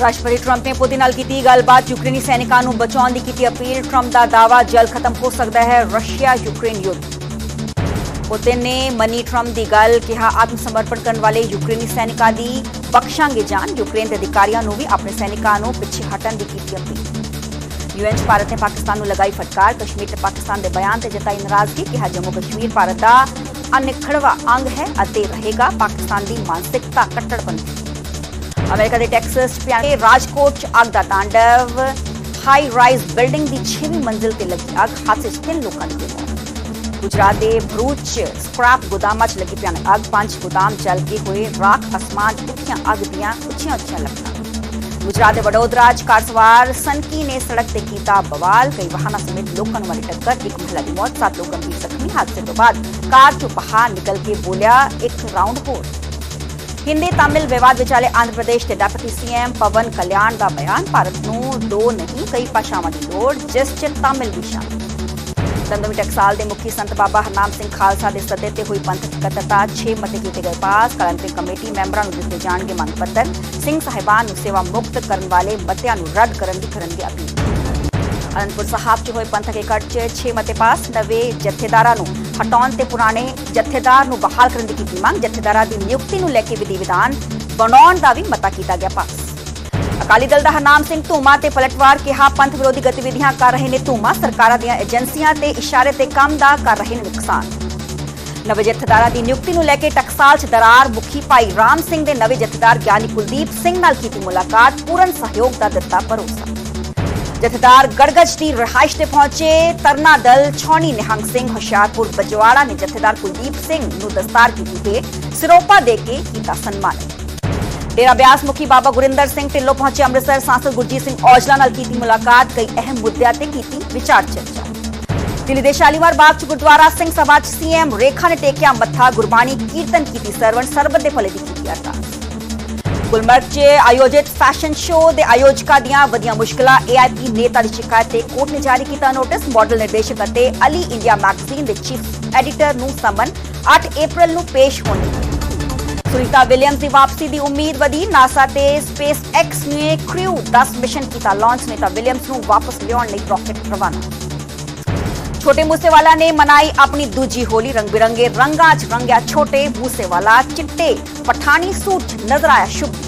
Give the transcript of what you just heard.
ਰਾਸ਼ਟਰਪਤੀ ਟਰੰਪ ਨੇ ਪੁਤਿਨ ਨਾਲ ਕੀਤੀ ਗੱਲਬਾਤ। ਯੂਕਰੇਨੀ ਸੈਨਿਕਾਂ ਨੂੰ ਬਚਾਉਣ ਦੀ ਕੀਤੀ ਅਪੀਲ। ਟਰੰਪ ਦਾ ਦਾਅਵਾ ਜਲ ਖਤਮ ਹੋ ਸਕਦਾ ਹੈ। ਰਸ਼ੀਆ, ਯੂਕਰੇਨ ਯੁੱਧ। ਪੁਤਿਨ ਨੇ ਮਨੀ ਟਰੰਪ ਦੀ ਗੱਲ ਕਿਹਾ ਆਤਮ ਸਮਰਪਣ ਕਰਨ ਵਾਲੇ ਯੂਕਰੇਨੀ ਸੈਨਿਕਾਂ ਦੀ ਬਖਸ਼ਾਂਗੇ ਜਾਨ। ਯੂਕਰੇਨ ਦੇ ਅਧਿਕਾਰੀਆਂ ਨੂੰ ਵੀ ਆਪਣੇ ਸੈਨਿਕਾਂ ਨੂੰ ਪਿੱਛੇ ਹਟਣ ਦੀ ਕੀਤੀ ਅਪੀਲ। ਯੂਐਨ 'ਚ ਭਾਰਤ ਨੇ ਪਾਕਿਸਤਾਨ ਨੂੰ ਲਗਾਈ ਫਟਕਾਰ। ਕਸ਼ਮੀਰ ਤੇ ਪਾਕਿਸਤਾਨ ਦੇ ਬਿਆਨ ਤੇ ਜਤਾਈ ਨਾਰਾਜ਼ਗੀ ਕਿਹਾ ਜੰਮੂ ਕਸ਼ਮੀਰ ਭਾਰਤ ਦਾ ਅਨਿਖੜਵਾ ਅੰਗ ਹੈ ਅਤੇ ਰਹੇਗਾ ਪਾਕਿਸਤਾਨ ਦੀ ਮਾਨਸਿਕਤਾ ਕੱਟੜਪੰਥੀ ਅਮਰੀਕਾ ਦੇ ਟੈਕਸਸ 'ਚ ਪਿਆਰੇ ਰਾਜਕੋਟ 'ਚ ਅੱਗ ਦਾ ਤਾਂਡਵ ਹਾਈ ਰਾਈਜ਼ ਬਿਲਡਿੰਗ ਦੀ 6ਵੀਂ ਮੰਜ਼ਿਲ ਤੇ ਲੱਗੀ ਅੱਗ ਹਾਦਸੇ 'ਚ ਤਿੰਨ ਲੋਕਾਂ ਦੀ ਮੌਤ ਗੁਜਰਾਤ ਦੇ ਭਰੂਚ 'ਚ ਸਕ੍ਰੈਪ ਗੋਦਾਮਾਂ 'ਚ ਲੱਗੀ ਭਿਆਨਕ ਅੱਗ ਪੰਜ ਗੋਦਾਮ ਜਲ ਕੇ ਹੋਏ ਰਾਖ ਅਸਮਾਨ 'ਚ ਉੱਠੀਆਂ ਅੱਗ ਦੀਆਂ ਉੱਚੀਆਂ ਉੱਚੀਆਂ ਲਪਟਾਂ ਗੁਜਰਾਤ ਦੇ ਵਡੋਦਰਾ 'ਚ ਕਾਰ ਸਵਾਰ ਸਨਕੀ ਨੇ ਸੜਕ ਤੇ ਕੀਤਾ ਬਵਾਲ ਕਈ ਵਾਹਨਾਂ ਸਮੇਤ ਲੋਕਾਂ ਨੂੰ ਮਾਰੀ ਟੱਕਰ ਇੱਕ ਮਹਿਲਾ ਹਿੰਦੀ, ਤਾਮਿਲ ਵਿਵਾਦ ਵਿਚਾਲੇ ਆਂਧਰ ਪ੍ਰਦੇਸ਼ ਦੇ ਡਿਪਟੀ ਸੀਐਮ ਪਵਨ ਕਲਿਆਣ ਦਾ ਬਿਆਨ, ਭਾਰਤ ਨੂੰ ਦੋ ਨਹੀਂ, ਕਈ ਭਾਸ਼ਾਵਾਂ ਦੀ ਲੋੜ, ਜਿਸ 'ਚ ਤਾਮਿਲ ਵੀ ਸ਼ਾਮਲ ਦਮਦਮੀ ਟਕਸਾਲ ਦੇ ਮੁਖੀ ਸੰਤ ਬਾਬਾ ਹਰਨਾਮ ਸਿੰਘ ਖਾਲਸਾ ਦੇ ਸੱਦੇ ਤੇ ਹੋਈ ਪੰਥਕ ਇਕੱਤਰਤਾ 6 ਮਤੇ ਕੀਤੇ ਗਏ ਪਾਸ ਕਲੰਤਰੀ ਕਮੇਟੀ ਮੈਂਬਰਾਂ ਨੂੰ ਦਿੱਤੇ ਜਾਣਗੇ ਮੰਗ ਪੱਤਰ, ਸਿੰਘ ਸਾਹਿਬਾਨ ਨੂੰ ਸੇਵਾ ਮੁਕਤ ਕਰਨ ਵਾਲੇ ਮਤਿਆਂ ਨੂੰ ਰੱਦ ਕਰਨ ਦੀ ਕਰਨਗੇ ਅਪੀਲ। ਅਨੰਦਪੁਰ ਸਾਹਿਬ 'ਚ ਹੋਏ ਪੰਥਕ ਇਕੱਠ 'ਚ 6 ਮਤੇ ਪਾਸ ਨਵੇਂ ਜਥੇਦਾਰਾਂ ਨੂੰ ਹਟਾਉਣ ਤੇ ਪੁਰਾਣੇ ਜਥੇਦਾਰ ਨੂੰ ਬਹਾਲ ਕਰਨ ਦੀ ਕੀਤੀ ਮੰਗ। ਜਥੇਦਾਰਾਂ ਦੀ ਨਿਯੁਕਤੀ ਨੂੰ ਲੈ ਕੇ ਵਿਧੀ ਵਿਧਾਨ ਬਣਾਉਣ ਦਾ ਵੀ ਮਤਾ ਕੀਤਾ ਗਿਆ ਪਾਸ। ਅਕਾਲੀ ਦਲ ਦਾ ਹਰਨਾਮ ਸਿੰਘ ਧੂਮਾ ਤੇ ਪਲਟਵਾਰ ਕਿਹਾ, ਪੰਥ ਵਿਰੋਧੀ ਗਤੀਵਿਧੀਆਂ ਕਰ ਰਹੇ ਨੇ ਧੂਮਾ, ਸਰਕਾਰਾਂ ਦੀਆਂ ਏਜੰਸੀਆਂ ਤੇ ਇਸ਼ਾਰੇ ਤੇ ਕੰਮ ਦਾ ਕਰ ਰਹੇ ਨੇ ਨੁਕਸਾਨ। ਨਵੇਂ ਜਥੇਦਾਰਾਂ ਦੀ ਨਿਯੁਕਤੀ ਨੂੰ ਲੈ ਕੇ ਟਕਸਾਲ 'ਚ ਦਰਾਰ ਮੁਖੀ ਭਾਈ ਰਾਮ ਸਿੰਘ ਦੇ ਨਵੇਂ ਜਥੇਦਾਰ ਗਿਆਨੀ ਕੁਲਦੀਪ ਸਿੰਘ ਨਾਲ ਕੀਤੀ ਮੁਲਾਕਾਤ, ਪੂਰਨ ਸਹਿਯੋਗ ਦਾ ਦਿੱਤਾ ਭਰੋਸਾ। ਜਥੇਦਾਰ ਗੜਗੜ ਦੀ ਰਿਹਾਇਸ਼ ਤੇ ਪਹੁੰਚੇ ਤਰਨਾ ਦਲ ਛੌਣੀ ਨਿਹੰਗ ਸਿੰਘ ਹੁਸ਼ਿਆਰਪੁਰ, ਬਜਵਾੜਾ ਨੇ ਜਥੇਦਾਰ ਕੁਲਦੀਪ ਸਿੰਘ ਨੂੰ ਦਸਤਾਰ ਕੀਤੀ ਭੇਟ ਸਿਰੋਪਾ ਦੇ ਕੇ ਕੀਤਾ ਸਨਮਾਨ। ਡੇਰਾ ਬਿਆਸ ਮੁਖੀ ਬਾਬਾ ਗੁਰਿੰਦਰ ਸਿੰਘ ਢਿੱਲੋਂ ਪਹੁੰਚੇ ਅੰਮ੍ਰਿਤਸਰ, ਸਾਂਸਦ ਗੁਰਜੀਤ ਸਿੰਘ ਔਜਲਾ ਨਾਲ ਕੀਤੀ ਮੁਲਾਕਾਤ, ਕਈ ਅਹਿਮ ਮੁੱਦਿਆਂ ਤੇ ਕੀਤੀ ਵਿਚਾਰ ਚਰਚਾ। ਦਿੱਲੀ ਦੇ ਸ਼ਾਲੀਮਾਰ ਬਾਗ ਚ ਗੁਰਦੁਆਰਾ ਸਿੰਘ ਸਭਾ ਚ ਸੀਐਮ ਰੇਖਾ ਨੇ ਟੇਕਿਆ ਮੱਥਾ, ਗੁਰਬਾਣੀ ਕੀਰਤਨ ਕੀਤੀ ਸਰਵਣ, ਸਰਬਤ ਦੇ ਭਲੇ ਦੀ ਕੀਤੀ ਅਰਦਾਸ। ਗੁਲਮਰਗ 'ਚ ਆਯੋਜਿਤ ਫੈਸ਼ਨ ਸ਼ੋਅ ਦੇ ਆਯੋਜਕਾਂ ਦੀਆਂ ਵਧੀਆਂ ਮੁਸ਼ਕਲਾਂ ਏਆਈਪੀ ਨੇਤਾ ਦੀ ਸ਼ਿਕਾਇਤ ਤੇ ਕੋਰਟ ਨੇ ਜਾਰੀ ਕੀਤਾ ਨੋਟਿਸ ਮਾਡਲ ਨਿਰਦੇਸ਼ਕ ਅਤੇ ਅਲੀ ਇੰਡੀਆ ਮੈਗਜ਼ੀਨ ਦੇ ਚੀਫ ਐਡੀਟਰ ਨੂੰ ਸਮਨ 8 ਅਪ੍ਰੈਲ ਨੂੰ ਪੇਸ਼ ਹੋਣੇ ਸੁਨੀਤਾ ਵਿਲੀਅਮਸ ਦੀ ਵਾਪਸੀ ਦੀ ਉਮੀਦ ਵਧੀ ਨਾਸਾ ਤੇ ਸਪੇਸ ਐਕਸ ਨੇ ਕ੍ਰਿਊ 10 ਮਿਸ਼ਨ ਕੀਤਾ ਲਾਂਚ ਸੁਨੀਤਾ ਵਿਲੀਅਮਸ ਨੂੰ ਵਾਪਸ ਲਿਆਉਣ ਲਈ ਰਾਕੇਟ ਰਵਾਨਾ। ਛੋਟੇ ਮੂਸੇਵਾਲਾ ਨੇ ਮਨਾਈ ਆਪਣੀ ਦੂਜੀ ਹੋਲੀ ਰੰਗ ਬਿਰੰਗੇ ਰੰਗਾਂ 'ਚ ਰੰਗਿਆ ਛੋਟੇ ਮੂਸੇਵਾਲਾ ਚਿੱਟੇ, ਪਠਾਣੀ ਸੂਟ ਨਜ਼ਰ ਆਇਆ ਸ਼ੁਭ।